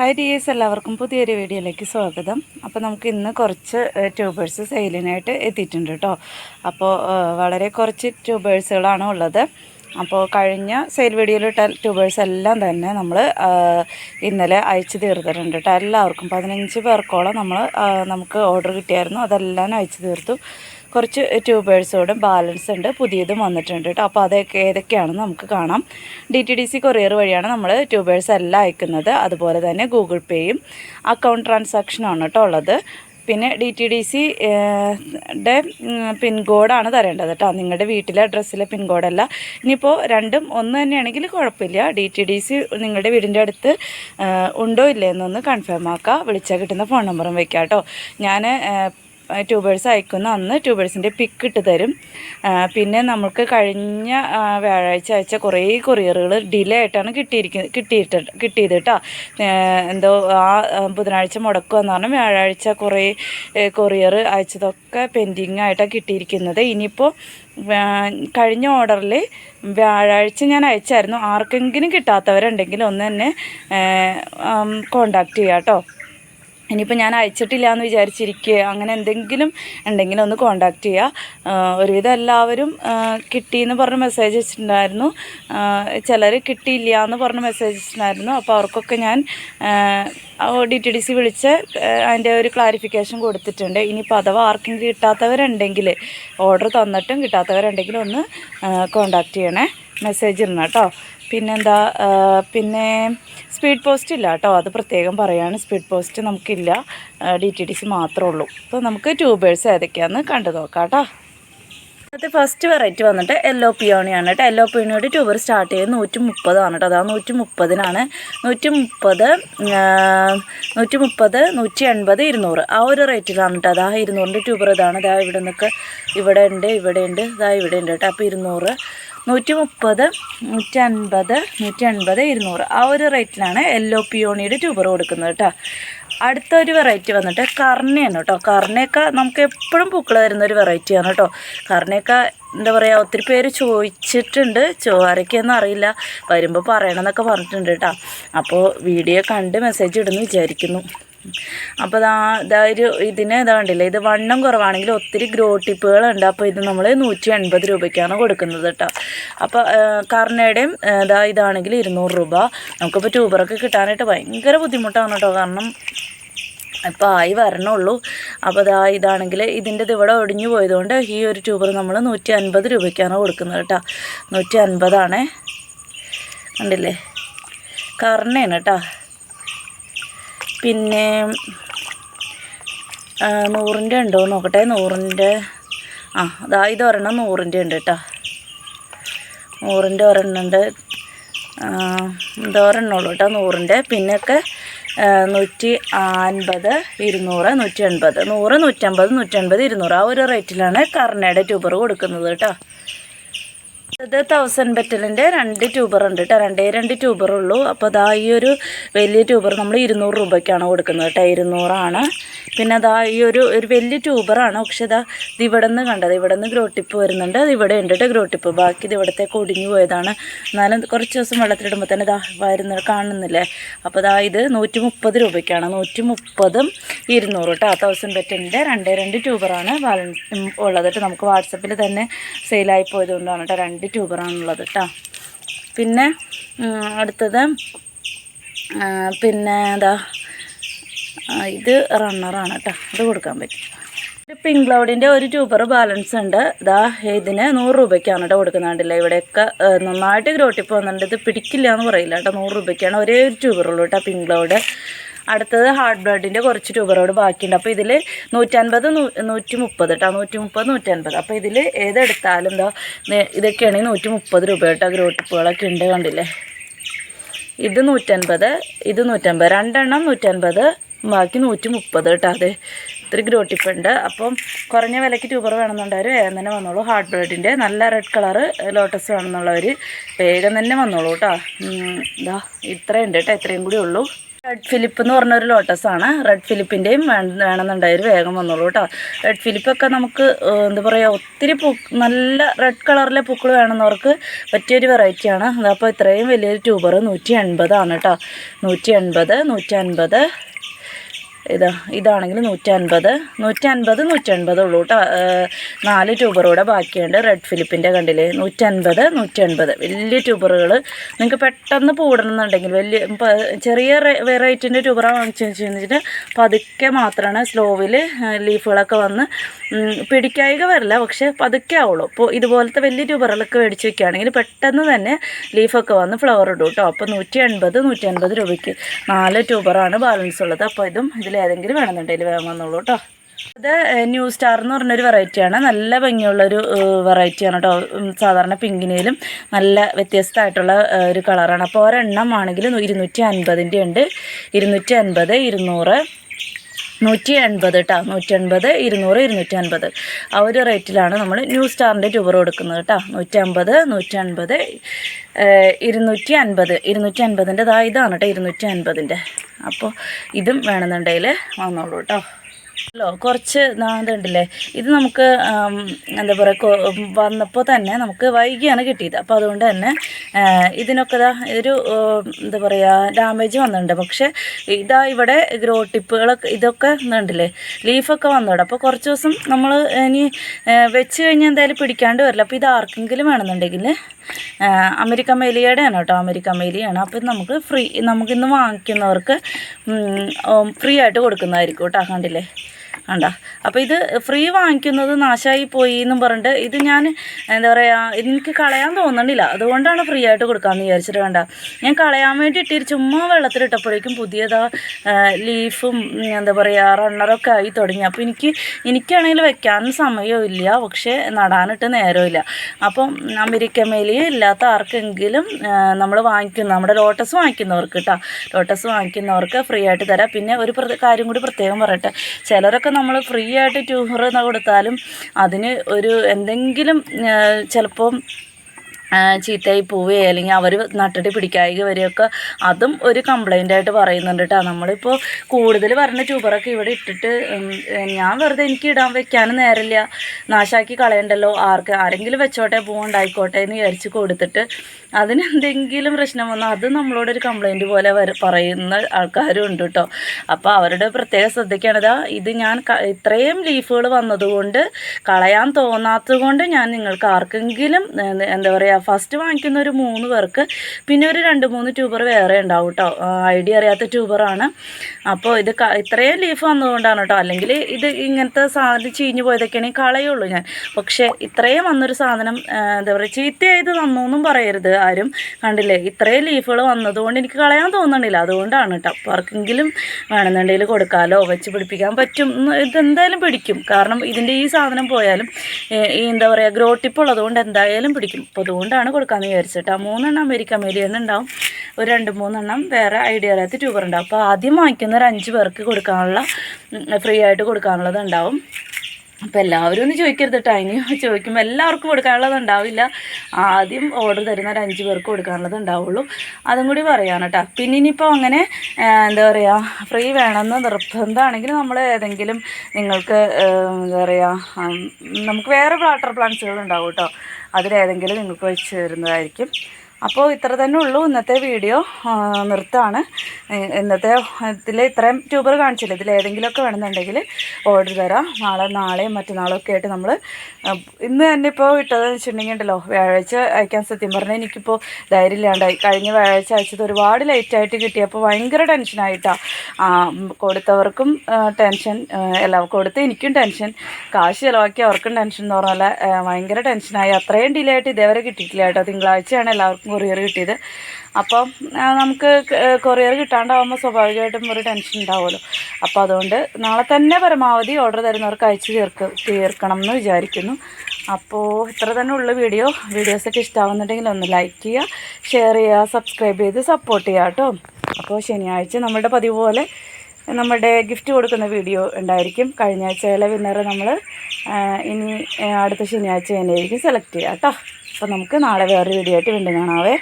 Hi dears എല്ലാവർക്കും പുതിയൊരു വീഡിയോയിലേക്ക് സ്വാഗതം. അപ്പോൾ നമുക്ക് ഇന്ന് കുറച്ച് ട്യൂബേഴ്സ് സെയിലിനായിട്ട് എത്തിയിട്ടുണ്ട് കേട്ടോ അപ്പോൾ വളരെ കുറച്ച് ട്യൂബേഴ്സുകളാണ് ഉള്ളത്. അപ്പോൾ കഴിഞ്ഞ സെയിൽ വീഡിയോയിൽ ട്യൂബേഴ്സ് എല്ലാം തന്നെ നമ്മൾ ഇന്നലെ അയച്ചു തീർത്തിട്ടുണ്ട് കേട്ടോ എല്ലാവർക്കും പതിനഞ്ച് പേർക്കോളം നമ്മൾ നമുക്ക് ഓർഡർ കിട്ടിയായിരുന്നു. അതെല്ലാം അയച്ചു തീർത്തു. കുറച്ച് ട്യൂബേഴ്സോടും ബാലൻസ് ഉണ്ട് പുതിയതും വന്നിട്ടുണ്ട് കേട്ടോ അപ്പോൾ അതൊക്കെ ഏതൊക്കെയാണെന്ന് നമുക്ക് കാണാം. D T D C courier വഴിയാണ് നമ്മൾ ട്യൂബേഴ്സ് എല്ലാം അയക്കുന്നത്. അതുപോലെ തന്നെ ഗൂഗിൾ പേയും അക്കൗണ്ട് ട്രാൻസാക്ഷനാണ് കേട്ടോ ഉള്ളത്. പിന്നെ ഡി ടി ഡി സി ഡെ പിൻകോഡാണ് തരേണ്ടത് കേട്ടോ നിങ്ങളുടെ വീട്ടിലെ അഡ്രസ്സിലെ പിൻകോഡല്ല ഇനിയിപ്പോൾ രണ്ടും ഒന്ന് തന്നെയാണെങ്കിൽ കുഴപ്പമില്ല ഡി ടി ഡി സി നിങ്ങളുടെ വീടിന്റെ അടുത്ത് ഉണ്ടോ ഇല്ലേ എന്നൊന്ന് കൺഫേം ആക്കുക വിളിച്ചാൽ കിട്ടുന്ന ഫോൺ നമ്പറും വയ്ക്കാം കേട്ടോ ഞാൻ ട്യൂബേഴ്സ് അയക്കുന്ന അന്ന് ട്യൂബേഴ്സിന്റെ പിക്ക് ഇട്ട് തരും. പിന്നെ നമുക്ക് കഴിഞ്ഞ വ്യാഴാഴ്ച അയച്ച കുറേ കൊറിയറുകൾ ഡിലേ ആയിട്ടാണ് കിട്ടിയിരിക്കുന്നത് കിട്ടിയിട്ട് കിട്ടിയത് കേട്ടോ എന്തോ ആ ബുധനാഴ്ച മുടക്കുക എന്ന് പറഞ്ഞാൽ വ്യാഴാഴ്ച കുറേ കൊറിയർ അയച്ചതൊക്കെ പെൻഡിങ് ആയിട്ടാണ് കിട്ടിയിരിക്കുന്നത്. ഇനിയിപ്പോൾ കഴിഞ്ഞ ഓർഡറിൽ വ്യാഴാഴ്ച ഞാൻ അയച്ചായിരുന്നു. ആർക്കെങ്കിലും കിട്ടാത്തവരുണ്ടെങ്കിൽ ഒന്ന് തന്നെ കോണ്ടാക്ട് ചെയ്യാം കേട്ടോ ഇനിയിപ്പോൾ ഞാൻ അയച്ചിട്ടില്ല എന്ന് വിചാരിച്ചിരിക്കുക അങ്ങനെ എന്തെങ്കിലും ഉണ്ടെങ്കിൽ ഒന്ന് കോണ്ടാക്ട് ചെയ്യുക ഒരുവിധം എല്ലാവരും കിട്ടിയെന്ന് പറഞ്ഞ് മെസ്സേജ് അയച്ചിട്ടുണ്ടായിരുന്നു. ചിലർ കിട്ടിയില്ല എന്ന് പറഞ്ഞ് മെസ്സേജ് അയച്ചിട്ടുണ്ടായിരുന്നു. അപ്പോൾ അവർക്കൊക്കെ ഞാൻ ഡി ടി ഡി സി വിളിച്ച് അതിന്റെ ഒരു ക്ലാരിഫിക്കേഷൻ കൊടുത്തിട്ടുണ്ട്. ഇനിയിപ്പോൾ അഥവാ ആർക്കെങ്കിലും കിട്ടാത്തവരുണ്ടെങ്കിൽ ഓർഡർ തന്നിട്ടും കിട്ടാത്തവരുണ്ടെങ്കിൽ ഒന്ന് കോണ്ടാക്ട് ചെയ്യണേ. മെസ്സേജ് ഇടണം കേട്ടോ. പിന്നെന്താ പിന്നെ സ്പീഡ് പോസ്റ്റ് ഇല്ല കേട്ടോ. അത് പ്രത്യേകം പറയാണ്. സ്പീഡ് പോസ്റ്റ് നമുക്കില്ല. ഡി ടി ഡി സി മാത്രമേ ഉള്ളൂ. അപ്പോൾ നമുക്ക് ട്യൂബേഴ്സ് ഏതൊക്കെയാണെന്ന് കണ്ടു നോക്കാം കേട്ടോ. അത് ഫസ്റ്റ് വെറൈറ്റി വന്നിട്ട് യെല്ലോ പിയോണിയാണ് കേട്ടോ. യെല്ലോ പിയോണിയുടെ ട്യൂബർ സ്റ്റാർട്ട് ചെയ്ത് നൂറ്റി മുപ്പതാണ് കേട്ടോ അതാ നൂറ്റി മുപ്പതിനാണ് നൂറ്റി മുപ്പത് നൂറ്റി മുപ്പത് നൂറ്റി എൺപത് ഇരുന്നൂറ്. ആ ഒരു റേറ്റിലാണ് കേട്ടോ. അതാ ഇരുന്നൂറിന്റെ ട്യൂബർ ഇതാണ്. ഇതാ ഇവിടെ നിന്നൊക്കെ ഇവിടെ ഉണ്ട് ഇവിടെ ഉണ്ട് ഇതാ ഇവിടെ ഉണ്ട് കേട്ടോ. അപ്പോൾ ഇരുന്നൂറ് നൂറ്റി മുപ്പത് നൂറ്റി അൻപത് നൂറ്റി അൻപത് ഇരുന്നൂറ്. ആ ഒരു റേറ്റിലാണ് യെല്ലോ പിയോണിയുടെ ട്യൂബർ കൊടുക്കുന്നത് കേട്ടോ അടുത്തൊരു വെറൈറ്റി വന്നിട്ട് കർണയാണ് കേട്ടോ കർണയൊക്കെ നമുക്ക് എപ്പോഴും പൂക്കൾ തരുന്ന ഒരു വെറൈറ്റിയാണ് കേട്ടോ കർണയൊക്കെ എന്താ പറയുക ഒത്തിരി പേര് ചോദിച്ചിട്ടുണ്ട്. ചോരയ്ക്കൊന്നും അറിയില്ല. വരുമ്പോൾ പറയണമെന്നൊക്കെ പറഞ്ഞിട്ടുണ്ട് കേട്ടോ അപ്പോൾ വീഡിയോ കണ്ട് മെസ്സേജ് ഇടുന്നു വിചാരിക്കുന്നു. അപ്പോൾ ദാ ഇതാ ഒരു ഇതിന് ഇതാ കണ്ടില്ലേ? ഇത് വണ്ണം കുറവാണെങ്കിൽ ഒത്തിരി ഗ്രോ ടിപ്പുകളുണ്ട് അപ്പോൾ ഇത് നമ്മൾ നൂറ്റി എൺപത് രൂപയ്ക്കാണ് കൊടുക്കുന്നത് കേട്ടോ. അപ്പോൾ കർണയുടെയും ഇതാ ഇതാണെങ്കിൽ ഇരുന്നൂറ് രൂപ. നമുക്കിപ്പോൾ ട്യൂബറൊക്കെ കിട്ടാനായിട്ട് ഭയങ്കര ബുദ്ധിമുട്ടാണ് കേട്ടോ. കാരണം ഇപ്പോൾ ആയി വരണുള്ളൂ. അപ്പോൾ ഇതാ ഇതാണെങ്കിൽ ഇതിന്റെ ഇത് ഇവിടെ ഒടിഞ്ഞു പോയതുകൊണ്ട് ഈ ഒരു ട്യൂബർ നമ്മൾ നൂറ്റി അൻപത് രൂപയ്ക്കാണ് കൊടുക്കുന്നത് കേട്ടോ. നൂറ്റി അൻപതാണേ കണ്ടില്ലേ? കർണയാണ് കേട്ടോ. പിന്നെ നൂറിന്റെ ഉണ്ടോ? നോക്കട്ടെ നൂറിന്റെ. ആ അതാ ഇത് ഒരെണ്ണം നൂറിന്റെ ഉണ്ട് കേട്ടോ. നൂറിന്റെ ഒരെണ്ണം ഉണ്ട്. ഉള്ളൂ കേട്ടോ നൂറിന്റെ. പിന്നെയൊക്കെ നൂറ്റി അൻപത് ഇരുന്നൂറ് നൂറ്റി എൺപത് നൂറ് നൂറ്റമ്പത് നൂറ്റൻപത് ഇരുന്നൂറ്. ആ ഒരു റേറ്റിലാണ് കർണയുടെ ട്യൂബർ കൊടുക്കുന്നത് കേട്ടോ. ഇത് തൗസൻഡ് ബെറ്റലിന്റെ രണ്ട് ട്യൂബർ ഉണ്ട് കേട്ടോ രണ്ടേ രണ്ട് ട്യൂബർ ഉള്ളൂ. അപ്പോൾ അതാ ഈ ഒരു വലിയ ട്യൂബർ നമ്മൾ ഇരുന്നൂറ് രൂപയ്ക്കാണ് കൊടുക്കുന്നത് കേട്ടോ ഇരുന്നൂറാണ്. പിന്നെ അതാ ഈ ഒരു ഒരു വലിയ ട്യൂബറാണ് പക്ഷെ ഇതാ ഇത് ഇവിടെ നിന്ന് കണ്ടത്. ഇവിടെ നിന്ന് ഗ്രോട്ടിപ്പ് വരുന്നുണ്ട്. അത് ഇവിടെ ഉണ്ട് കേട്ടോ ഗ്രോട്ടിപ്പ് ബാക്കി ഇത് ഇവിടത്തേക്ക് ഒടിഞ്ഞു പോയതാണ്. എന്നാലും കുറച്ച് ദിവസം വെള്ളത്തിലിടുമ്പോൾ തന്നെ ഇതാ വരുന്ന കാണുന്നില്ലേ? അപ്പോൾ ഇതാ ഇത് നൂറ്റി മുപ്പത് രൂപയ്ക്കാണ്. നൂറ്റി മുപ്പതും ഇരുന്നൂറ് കേട്ടോ തൗസൻഡ് ബെറ്റലിന്റെ രണ്ടേ രണ്ട് ട്യൂബറാണ് ബാലൻസ് ഉള്ളത് കേട്ടോ നമുക്ക് വാട്സപ്പിൽ തന്നെ സെയിലായി പോയതുകൊണ്ടാണ് കേട്ടോ രണ്ട് ട്യൂബറാണുള്ളത് കേട്ടോ പിന്നെ അടുത്തത് പിന്നെ എന്താ ഇത് റണ്ണറാണ് കേട്ടോ ഇത് കൊടുക്കാൻ പറ്റും. പിങ്ക് ക്ലൗഡിന്റെ ഒരു ട്യൂബർ ബാലൻസ് ഉണ്ട്. ഇതാ ഇതിന് നൂറ് രൂപയ്ക്കാണ് കേട്ടോ കൊടുക്കുന്നത് കണ്ടില്ലേ ഇവിടെയൊക്കെ നന്നായിട്ട് ഗ്രോട്ടിപ്പ് വന്നിട്ടുണ്ട്. ഇത് പിടിക്കില്ല എന്ന് പറയില്ല കേട്ടോ നൂറ് രൂപയ്ക്കാണ് ഒരേ ഒരു ട്യൂബറുള്ളൂ കേട്ടോ പിങ്ക് ക്ലൗഡ്. അടുത്തത് ഹാർഡ് ബ്ലഡിന്റെ കുറച്ച് ട്യൂബറോട് ബാക്കിയുണ്ട്. അപ്പോൾ ഇതിൽ നൂറ്റൻപത് നൂറ്റി മുപ്പത് കേട്ടോ നൂറ്റി മുപ്പത് നൂറ്റൻപത്. അപ്പോൾ ഇതിൽ ഏതെടുത്താലും എന്താ ഇതൊക്കെയാണെങ്കിൽ നൂറ്റി മുപ്പത് രൂപ കേട്ടോ ഗ്രോട്ടിപ്പുകളൊക്കെ ഉണ്ട് കണ്ടില്ലേ? ഇത് നൂറ്റൻപത് ഇത് നൂറ്റൻപത്. രണ്ടെണ്ണം നൂറ്റൻപത് ബാക്കി നൂറ്റി മുപ്പത് കേട്ടോ അത് ഇത്തിരി ഗ്രോട്ടിപ്പുണ്ട് അപ്പം കുറഞ്ഞ വിലയ്ക്ക് ട്യൂബർ വേണമെന്നുണ്ടവർ വേഗം തന്നെ വന്നോളൂ. ഹാർഡ് ബ്രെഡിന്റെ നല്ല റെഡ് കളറ് ലോട്ടസ് വേണമെന്നുള്ളവർ വേഗം തന്നെ വന്നോളൂ കേട്ടോ ഇതാ ഇത്രയുണ്ട് കേട്ടോ ഇത്രയും കൂടി ഉള്ളൂ. റെഡ് ഫിലിപ്പ് എന്ന് പറഞ്ഞൊരു ലോട്ടസ് ആണ്. റെഡ് ഫിലിപ്പിന്റെയും വേണമെന്നുണ്ടായൊരു വേഗം വന്നോളൂ കേട്ടോ. റെഡ് ഫിലിപ്പൊക്കെ നമുക്ക് എന്താ പറയുക ഒത്തിരി പൂ നല്ല റെഡ് കളറിലെ പൂക്കൾ വേണമെന്നവർക്ക് പറ്റിയൊരു വെറൈറ്റിയാണ് അതപ്പോൾ ഇത്രയും വലിയൊരു ട്യൂബർ നൂറ്റി എൺപതാണ് കേട്ടോ. നൂറ്റി എൺപത് നൂറ്റി അൻപത് ഇതാ ഇതാണെങ്കിൽ നൂറ്റൻപത് നൂറ്റൻപത് നൂറ്റൻപത് ഉള്ളൂ കേട്ടോ നാല് ട്യൂബറൂടെ ബാക്കിയുണ്ട്. റെഡ് ഫിലിപ്പിന്റെ കണ്ടില്ലേ? നൂറ്റൻപത് നൂറ്റൻപത്. വലിയ ട്യൂബറുകൾ നിങ്ങൾക്ക് പെട്ടെന്ന് പൂടണമെന്നുണ്ടെങ്കിൽ വലിയ ചെറിയ വെറൈറ്റിന്റെ ട്യൂബറാണ് വാങ്ങിച്ചു വെച്ചിട്ട് പതുക്കെ മാത്രമാണ് സ്ലോവിൽ ലീഫുകളൊക്കെ വന്ന് പിടിക്കായിക വരില്ല. പക്ഷേ പതുക്കെ ആവുള്ളൂ. അപ്പോൾ ഇതുപോലത്തെ വലിയ ട്യൂബറുകളൊക്കെ മേടിച്ച് വെക്കുകയാണെങ്കിൽ പെട്ടെന്ന് തന്നെ ലീഫൊക്കെ വന്ന് ഫ്ലവർ ഇടും കേട്ടോ അപ്പോൾ നൂറ്റി എൺപത് നൂറ്റി അൻപത് രൂപയ്ക്ക് നാല് ട്യൂബറാണ് ബാലൻസ് ഉള്ളത്. അപ്പോൾ ഇതും ഇതിലേതെങ്കിലും വേണമെന്നുണ്ടെങ്കിൽ വേഗം വന്നോളൂ കേട്ടോ. ഇത് ന്യൂ സ്റ്റാർ എന്ന് പറഞ്ഞൊരു വെറൈറ്റിയാണ് നല്ല ഭംഗിയുള്ളൊരു വെറൈറ്റിയാണ് കേട്ടോ. സാധാരണ പിങ്കിനേലും നല്ല വ്യത്യസ്തമായിട്ടുള്ള ഒരു കളറാണ് അപ്പോൾ ഒരെണ്ണം ആണെങ്കിൽ ഇരുന്നൂറ്റി അൻപതിന്റെ ഉണ്ട്. ഇരുന്നൂറ്റി അൻപത് ഇരുന്നൂറ് നൂറ്റി എൺപത് കേട്ടോ നൂറ്റി എൺപത് ഇരുന്നൂറ് ഇരുന്നൂറ്റി അൻപത് ആ ഒരു റേറ്റിലാണ് നമ്മൾ ന്യൂ സ്റ്റാറിന്റെ ട്യൂബർ കൊടുക്കുന്നത് കേട്ടോ നൂറ്റി അമ്പത് നൂറ്റി അൻപത് ഇരുന്നൂറ്റി അൻപത് ഇരുന്നൂറ്റി അൻപതിന്റെ ഇതാ ഇതാണ് കേട്ടോ ഇരുന്നൂറ്റി അൻപതിന്റെ അപ്പോൾ ഇതും വേണമെന്നുണ്ടെങ്കിൽ വന്നോളൂ കേട്ടോ ഹലോ കുറച്ച് നാന്തണ്ടല്ലേ ഇത് നമുക്ക് എന്താ പറയുക വന്നപ്പോൾ തന്നെ നമുക്ക് വൈകിയാണ് കിട്ടിയത്. അപ്പോൾ അതുകൊണ്ട് തന്നെ ഇതിനൊക്കെ ഇതാ ഒരു എന്താ പറയുക ഡാമേജ് വന്നിട്ടുണ്ട്. പക്ഷേ ഇതാ ഇവിടെ ഗ്രോ ടിപ്പുകളൊക്കെ ഇതൊക്കെ ഇതുണ്ടല്ലേ? ലീഫൊക്കെ വന്നോടെ അപ്പോൾ കുറച്ച് ദിവസം നമ്മൾ ഇനി വെച്ച് കഴിഞ്ഞാൽ എന്തായാലും പിടിക്കാണ്ട് വരില്ല. അപ്പോൾ ഇത് ആർക്കെങ്കിലും വേണമെന്നുണ്ടെങ്കിൽ അമേരിക്ക മേലിയുടെ ആണ് കേട്ടോ. അമേരിക്ക മേലിയാണ്. അപ്പോൾ നമുക്ക് ഫ്രീ നമുക്കിന്ന് വാങ്ങിക്കുന്നവർക്ക് ഫ്രീ ആയിട്ട് കൊടുക്കുന്നതായിരിക്കും കേട്ടോ. കണ്ടില്ലേ? കണ്ട അപ്പോൾ ഇത് ഫ്രീ വാങ്ങിക്കുന്നത് നാശമായി പോയി എന്നും പറഞ്ഞിട്ട് ഇത് ഞാൻ എന്താ പറയുക എനിക്ക് കളയാൻ തോന്നണില്ല. അതുകൊണ്ടാണ് ഫ്രീ ആയിട്ട് കൊടുക്കാമെന്ന് വിചാരിച്ചിട്ട് വേണ്ട ഞാൻ കളയാൻ വേണ്ടി ഇട്ടിട്ട് ചുമ്മാ വെള്ളത്തിലിട്ടപ്പോഴേക്കും പുതിയതാ ലീഫും എന്താ പറയുക റണ്ണറൊക്കെ ആയി തുടങ്ങി. അപ്പോൾ എനിക്ക് എനിക്കാണെങ്കിൽ വെക്കാൻ സമയമില്ല പക്ഷേ നടാനിട്ട് നേരമില്ല അപ്പം അമേരിക്കൻ മേലിയ ഇല്ലാത്ത ആർക്കെങ്കിലും നമ്മൾ വാങ്ങിക്കുന്ന നമ്മുടെ ലോട്ടസ് വാങ്ങിക്കുന്നവർക്ക് കേട്ടോ ലോട്ടസ് വാങ്ങിക്കുന്നവർക്ക് ഫ്രീ ആയിട്ട് തരാം. പിന്നെ ഒരു കാര്യം കൂടി പ്രത്യേകം പറയട്ടെ. ചിലരൊക്കെ നമ്മൾ ഫ്രീ ആയിട്ട് ടൂർ കൊടുത്താലും അതിന് ഒരു എന്തെങ്കിലും ചിലപ്പം ചീത്തയായി പോവുകയോ അല്ലെങ്കിൽ അവർ നട്ടിട്ട് പിടിക്കായിക വരികയൊക്കെ അതും ഒരു കംപ്ലൈന്റ് ആയിട്ട് പറയുന്നുണ്ട് കേട്ടോ നമ്മളിപ്പോൾ കൂടുതൽ പറഞ്ഞ ട്യൂബറൊക്കെ ഇവിടെ ഇട്ടിട്ട് ഞാൻ വെറുതെ എനിക്ക് ഇടാൻ വെക്കാനും നേരമില്ല. നാശാക്കി കളയണ്ടല്ലോ. ആർക്ക് ആരെങ്കിലും വെച്ചോട്ടെ പൂവുണ്ടായിക്കോട്ടെ എന്ന് വിചാരിച്ച് കൊടുത്തിട്ട് അതിനെന്തെങ്കിലും പ്രശ്നം വന്നാൽ അത് നമ്മളോടൊരു കംപ്ലൈന്റ് പോലെ വര പറയുന്ന ആൾക്കാരും ഉണ്ട് കേട്ടോ അപ്പോൾ അവരുടെ പ്രത്യേക ശ്രദ്ധയ്ക്കാണിതാ ഇത് ഞാൻ ഇത്രയും ലീഫുകൾ വന്നതുകൊണ്ട് കളയാൻ തോന്നാത്തത് കൊണ്ട് ഞാൻ നിങ്ങൾക്ക് ആർക്കെങ്കിലും എന്താ പറയുക ഫസ്റ്റ് വാങ്ങിക്കുന്ന ഒരു മൂന്ന് പേർക്ക് പിന്നെ ഒരു രണ്ട് മൂന്ന് ട്യൂബർ വേറെ ഉണ്ടാവും കേട്ടോ ഐഡിയ അറിയാത്ത ട്യൂബറാണ് അപ്പോൾ ഇത് ഇത്രയും ലീഫ് വന്നതുകൊണ്ടാണ് കേട്ടോ അല്ലെങ്കിൽ ഇത് ഇങ്ങനത്തെ സാധനം ചീഞ്ഞു പോയതൊക്കെയാണെങ്കിൽ കളയുള്ളൂ ഞാൻ. പക്ഷേ ഇത്രയും വന്നൊരു സാധനം എന്താ പറയുക ചീത്തയായത് തന്നു എന്നും പറയരുത് ആരും. കണ്ടില്ലേ? ഇത്രയും ലീഫുകൾ വന്നതുകൊണ്ട് എനിക്ക് കളയാൻ തോന്നണില്ല. അതുകൊണ്ടാണ് കേട്ടോ അപ്പോൾ ആർക്കെങ്കിലും വേണമെന്നുണ്ടെങ്കിൽ കൊടുക്കാമല്ലോ വെച്ച് പിടിപ്പിക്കാൻ പറ്റും. ഇതെന്തായാലും പിടിക്കും. കാരണം ഇതിന്റെ ഈ സാധനം പോയാലും എന്താ പറയുക ഗ്രോ ടിപ്പ് ഉള്ളതുകൊണ്ട് എന്തായാലും പിടിക്കും. അപ്പോൾ അതുകൊണ്ടാണ് കൊടുക്കാമെന്ന് വിചാരിച്ചു കേട്ടോ മൂന്നെണ്ണം അമേരിക്ക മേലിയെന്ന് ഉണ്ടാവും ഒരു രണ്ട് മൂന്നെണ്ണം വേറെ ഐഡിയ അറിയാത്ത ട്യൂബർ ഉണ്ടാവും അപ്പോൾ ആദ്യം വാങ്ങിക്കുന്ന ഒരു അഞ്ച് പേർക്ക് കൊടുക്കാനുള്ള ഫ്രീ ആയിട്ട് കൊടുക്കാനുള്ളത് ഉണ്ടാവും അപ്പോൾ എല്ലാവരും ഒന്ന് ചോദിക്കരുത് കേട്ടോ ഇനി ചോദിക്കുമ്പോൾ എല്ലാവർക്കും കൊടുക്കാനുള്ളത് ഉണ്ടാവില്ല ആദ്യം ഓർഡർ തരുന്ന ഒരു അഞ്ച് പേർക്ക് കൊടുക്കാനുള്ളത് ഉണ്ടാവുള്ളൂ അതും കൂടി പറയാൻ കേട്ടോ പിന്നെ ഇനിയിപ്പോൾ അങ്ങനെ എന്താ പറയുക ഫ്രീ വേണമെന്ന് നിർബന്ധമാണെങ്കിൽ നമ്മൾ ഏതെങ്കിലും നിങ്ങൾക്ക് എന്താ പറയുക നമുക്ക് വേറെ വാട്ടർ പ്ലാന്റ്സുകൾ ഉണ്ടാവും കേട്ടോ അതിലേതെങ്കിലും നിങ്ങൾക്ക് വെച്ച് തരുന്നതായിരിക്കും. അപ്പോൾ ഇത്ര തന്നെ ഉള്ളൂ ഇന്നത്തെ വീഡിയോ. നിർത്താണ്. ഇന്നത്തെ ഇതിൽ ഇത്രയും ട്യൂബർ കാണിച്ചില്ല? ഇതിൽ ഏതെങ്കിലുമൊക്കെ വേണമെന്നുണ്ടെങ്കിൽ ഓർഡർ തരാം. നാളെ നാളെയും മറ്റന്നാളും ഒക്കെ ആയിട്ട് നമ്മൾ ഇന്ന് തന്നെ ഇപ്പോൾ ഇട്ടതെന്ന് വെച്ചിട്ടുണ്ടെങ്കിൽ ഉണ്ടല്ലോ വ്യാഴാഴ്ച അയക്കാൻ സത്യം പറഞ്ഞാൽ എനിക്കിപ്പോൾ ധൈര്യം ഇല്ലാണ്ടായി കഴിഞ്ഞ വ്യാഴാഴ്ച അയച്ചത് ഒരുപാട് ലേറ്റായിട്ട് കിട്ടിയപ്പോൾ ഭയങ്കര ടെൻഷനായിട്ടാണ് കൊടുത്തവർക്കും ടെൻഷൻ എല്ലാം കൊടുത്ത് എനിക്കും ടെൻഷൻ കാശ് ചിലവാക്കി അവർക്കും ടെൻഷൻ എന്ന് പറഞ്ഞാൽ ഭയങ്കര ടെൻഷനായി അത്രയും ഡിലേ ആയിട്ട് ഇതേവരെ കിട്ടിയിട്ടില്ല കേട്ടോ. തിങ്കളാഴ്ചയാണ് എല്ലാവർക്കും കൊറിയർ കിട്ടിയത്. അപ്പം നമുക്ക് കൊറിയർ കിട്ടാണ്ടാവുമ്പോൾ സ്വാഭാവികമായിട്ടും ഒരു ടെൻഷൻ ഉണ്ടാവുമല്ലോ. അപ്പോൾ അതുകൊണ്ട് നാളെ തന്നെ പരമാവധി ഓർഡർ തരുന്നവർക്ക് അയച്ചു തീർക്ക് തീർക്കണം എന്ന് വിചാരിക്കുന്നു. അപ്പോൾ ഇത്ര തന്നെ ഉള്ള വീഡിയോ. വീഡിയോസൊക്കെ ഇഷ്ടമാവുന്നുണ്ടെങ്കിൽ ഒന്ന് ലൈക്ക് ചെയ്യുക ഷെയർ ചെയ്യുക സബ്സ്ക്രൈബ് ചെയ്ത് സപ്പോർട്ട് ചെയ്യുക കേട്ടോ. അപ്പോൾ ശനിയാഴ്ച നമ്മുടെ പതിവ് പോലെ നമ്മുടെ ഗിഫ്റ്റ് കൊടുക്കുന്ന വീഡിയോ ഉണ്ടായിരിക്കും. കഴിഞ്ഞ ആഴ്ചയിലെ വിന്നറെ നമ്മൾ ഇനി അടുത്ത ശനിയാഴ്ച തന്നെയായിരിക്കും സെലക്ട് ചെയ്യുക കേട്ടോ. അപ്പോൾ നമുക്ക് നാളെ വേറൊരു വീഡിയോ ആയിട്ട് വീണ്ടും കാണാവേ.